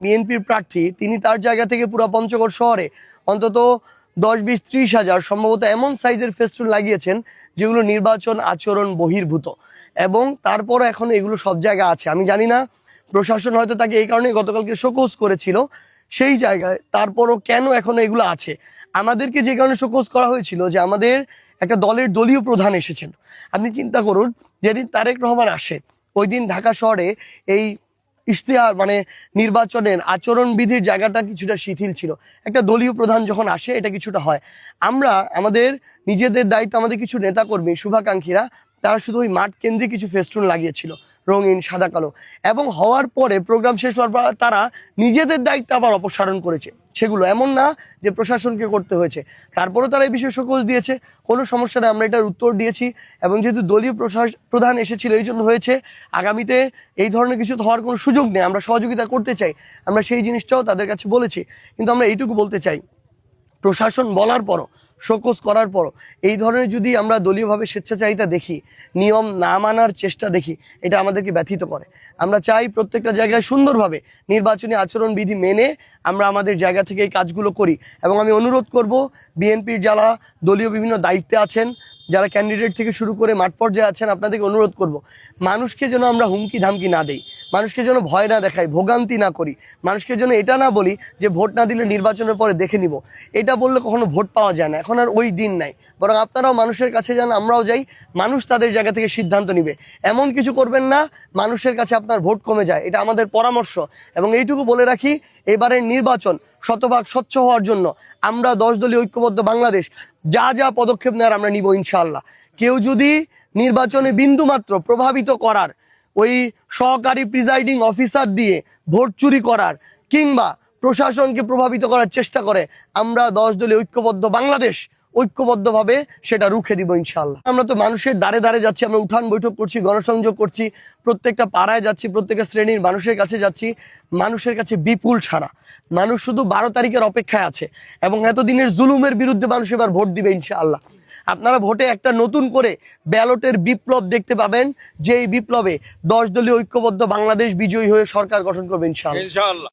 বিএনপির প্রার্থী, তিনি তার জায়গা থেকে পুরো পঞ্চগড় শহরে অন্তত দশ বিশ ত্রিশ হাজার, সম্ভবত এমন সাইজের ফেস্টুন লাগিয়েছেন যেগুলো নির্বাচন আচরণ বহির্ভূত। এবং তারপর এখন এগুলো সব জায়গায় আছে। আমি জানি না, প্রশাসন হয়তো তাকে এই কারণে গতকালকে শোকোজ করেছিল, সেই জায়গায় তারপরও কেন এখন এগুলো আছে? আমাদেরকে যে কারণে শোকোজ করা হয়েছিল যে আমাদের একটা দলের দলীয় প্রধান এসেছেন। আপনি চিন্তা করুন, যেদিন তারেক রহমান আসে, ওই দিন ঢাকা শহরে এই ইশতেহার মানে নির্বাচনের আচরণবিধির জায়গাটা কিছুটা শিথিল ছিল। একটা দলীয় প্রধান যখন আসে, এটা কিছুটা হয়। আমরা, আমাদের নিজেদের দায়িত্ব, আমাদের কিছু নেতাকর্মী, শুভাকাঙ্ক্ষীরা, তারা শুধু ওই মাঠ কেন্দ্রে কিছু ফেস্টুন লাগিয়েছিল, রঙিন, সাদা, কালো। এবং হওয়ার পরে প্রোগ্রাম শেষ হওয়ার পর তারা নিজেদের দায়িত্ব আবার অপসারণ করেছে। সেগুলো এমন না যে প্রশাসনকে করতে হয়েছে। তারপরও তারা এই বিষয়ে শোকজ দিয়েছে। কোনো সমস্যা নেই, আমরা এটার উত্তর দিয়েছি এবং যেহেতু দলীয় প্রধান এসেছিল, এই জন্য হয়েছে। আগামীতে এই ধরনের কিছু হওয়ার কোনো সুযোগ নেই, আমরা সহযোগিতা করতে চাই। আমরা সেই জিনিসটাও তাদের কাছে বলেছি। কিন্তু আমরা এইটুকু বলতে চাই, প্রশাসন বলার পরও শোকজ করার পরও এই ধরনের যদি আমরা দলীয়ভাবে স্বেচ্ছাচারিতা দেখি, নিয়ম না মানার চেষ্টা দেখি, এটা আমাদেরকে ব্যথিত করে। আমরা চাই প্রত্যেকটা জায়গায় সুন্দরভাবে নির্বাচনী আচরণবিধি মেনে আমরা আমাদের জায়গা থেকে এই কাজগুলো করি এবং আমি অনুরোধ করব বিএনপির যারা দলীয় বিভিন্ন দায়িত্বে আছেন, যারা ক্যান্ডিডেট থেকে শুরু করে মাঠ পর্যায়ে আছেন, আপনাদেরকে অনুরোধ করব, মানুষকে যেন আমরা হুমকি ধামকি না দেই। মানুষকে যেন ভয় না দেখাই, ভোগান্তি না করি। মানুষকে যেন এটা না বলি যে ভোট না দিলে নির্বাচনের পরে দেখে নিব। এটা বললে কখনো ভোট পাওয়া যায় না। এখন আর ওই দিন নাই। বরং আপনারাও মানুষের কাছে যান, আমরাও যাই, মানুষ তাদের জায়গা থেকে সিদ্ধান্ত নিবে। এমন কিছু করবেন না, মানুষের কাছে আপনার ভোট কমে যায়। এটা আমাদের পরামর্শ। এবং এইটুকু বলে রাখি, এবারের নির্বাচন শতভাগ স্বচ্ছ হওয়ার জন্য আমরা দশ দলীয় ঐক্যবদ্ধ বাংলাদেশ। যা যা পদক্ষেপ নেওয়ার আমরা নিব ইনশাল্লাহ কেউ যদি নির্বাচনে বিন্দুমাত্র প্রভাবিত করার ওই সহকারী প্রিজাইডিং অফিসার দিয়ে ভোট চুরি করার কিংবা প্রশাসনকে প্রভাবিত করার চেষ্টা করে, আমরা দশ দলীয় ঐক্যবদ্ধ বাংলাদেশ, ঐক্যবদ্ধভাবে সেটা রুখে দিব ইনশাল্লাহ আমরা তো মানুষের দ্বারে দ্বারে যাচ্ছি, আমরা উঠান বৈঠক করছি, গণসংযোগ করছি, প্রত্যেকটা পাড়ায় যাচ্ছি, প্রত্যেকটা শ্রেণির মানুষের কাছে যাচ্ছি, মানুষের কাছে বিপুল ছাড়া। মানুষ শুধু বারো তারিখের অপেক্ষায় আছে এবং এতদিনের জুলুমের বিরুদ্ধে মানুষ এবার ভোট দিবে ইনশাআল্লাহ। আপনারা ভোটে একটা নতুন করে ব্যালটের বিপ্লব দেখতে পাবেন যে এই বিপ্লবে দশ দলীয় ঐক্যবদ্ধ বাংলাদেশ বিজয়ী হয়ে সরকার গঠন করবে ইনশাআল্লাহ।